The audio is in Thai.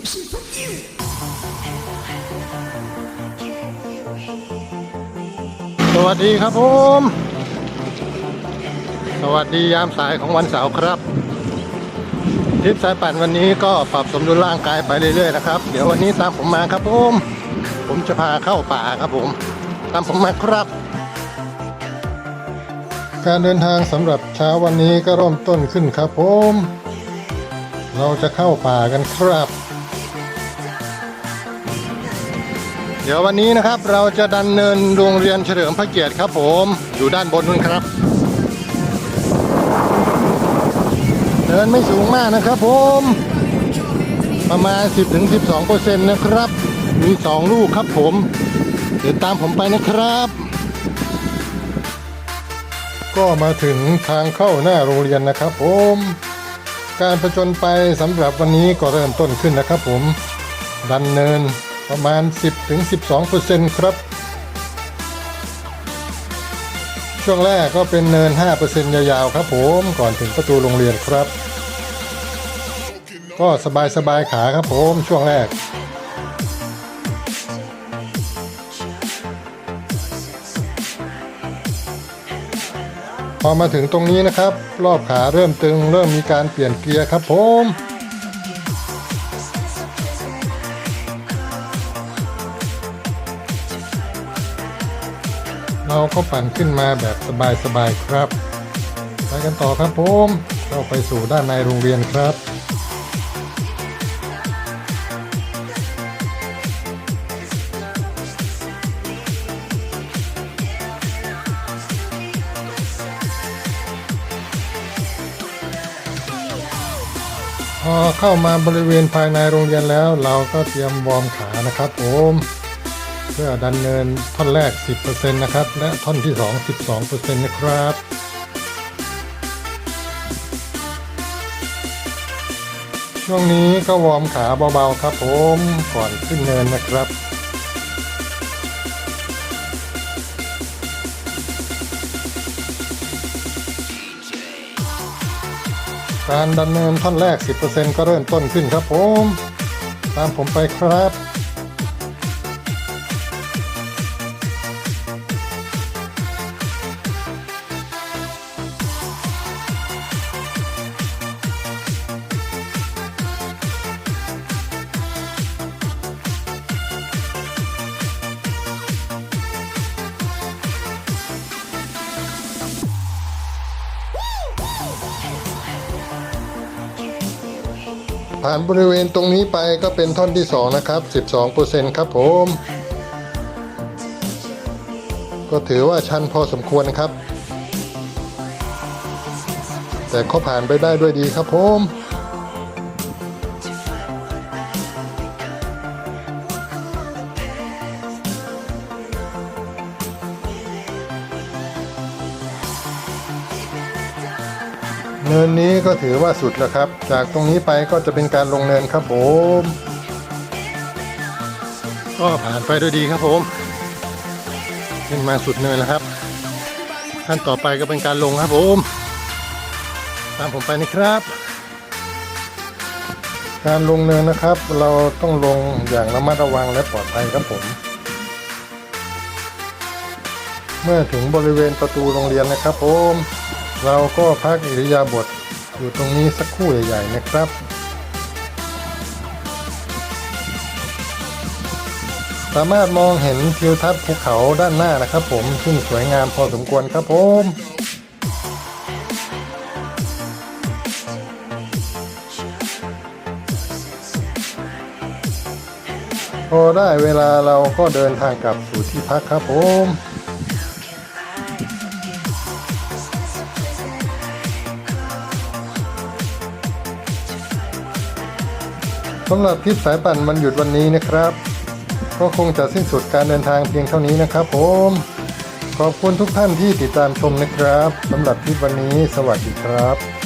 instruction from you. สวัสดีครับผม สวัสดียามสายของวันเสาร์ครับทริปสายปั่นวันนี้ก็ปรับสมดุลร่างกายไปเรื่อยๆนะครับ เดี๋ยววันนี้ตามผมมาครับผม ผมจะพาเข้าป่าครับผม ตามผมมาครับ การเดินทางสำหรับเช้าวันนี้ก็เริ่มต้นขึ้นครับผม เราจะเข้าป่ากันครับ ดี๋ยววันนี้นะครับเราจะดันเนินโรงเรียนเฉลิมพระเกียรติครับผมอยู่ด้านบนนู้นครับ เดินไม่สูงมากนะครับผม ประมาณ 10-12เปอร์เซ็นต์นะครับ มี 2 ลูกครับผม เดินตามผมไปนะครับ ก็มาถึงทางเข้าหน้าโรงเรียนนะครับผม การประจนไปสำหรับวันนี้ก็เริ่มต้นขึ้นนะครับผม ดันเนิน ประมาณ 10-12%ครับ ช่วงแรกก็เป็นเนิน 5%ยาวๆ ครับผมก่อนถึงประตูโรงเรียนครับ ก็สบายๆขาครับผมช่วงแรกพอมาถึงตรงนี้นะครับ รอบขาเริ่มตึง เริ่มมีการเปลี่ยนเกียร์ครับผม เราก็ปั่นขึ้นมาแบบสบายๆครับ ไปกันต่อครับผมเข้าไปสู่ด้านในโรงเรียนครับพอเข้ามาบริเวณภายในโรงเรียนแล้ว เราก็เตรียมวอร์มขานะครับผม พื่อดันเนินท่อนแรก 10%นะครับ และท่อนที่ 2 12%นะครับช่วงนี้ก็วอร์มขาเบาๆครับผมก่อนขึ้นเนินนะครับการดันเนินท่อนแรก 10%ก็เริ่มต้นขึ้นครับผม ตามผมไปครับ ผ่านบริเวณตรงนี้ไปก็เป็นท่อนที่ 2 นะครับ 12%ครับผม ก็ถือว่าชันพอสมควรนะครับ แต่ก็ผ่านไปได้ด้วยดีครับผม เนินนี้ก็ถือว่าสุดแล้วครับ จากตรงนี้ไปก็จะเป็นการลงเนินครับผม ก็ผ่านไปด้วยดีครับผมขึ้นมาสุดเนินแล้วครับขั้นต่อไปก็เป็นการลงครับผม ตามผมไปนะครับ การลงเนินนะครับ เราต้องลงอย่างระมัดระวังและปลอดภัยครับผม เมื่อถึงบริเวณประตูโรงเรียนนะครับผม เราก็พักอิริยาบถอยู่ตรงนี้สักครู่ใหญ่ๆนะครับสามารถมองเห็นทิวทัศน์ภูเขาด้านหน้านะครับผม ซึ่งสวยงามพอสมควรครับผม พอได้เวลาเราก็เดินทางกลับสู่ที่พักครับผม สำหรับทริปสายปั่นมันหยุดวันนี้นะครับ ก็คงจะสิ้นสุดการเดินทางเพียงเท่านี้นะครับผมขอบคุณทุกท่านที่ติดตามชมนะครับสำหรับทริปวันนี้ สวัสดีครับ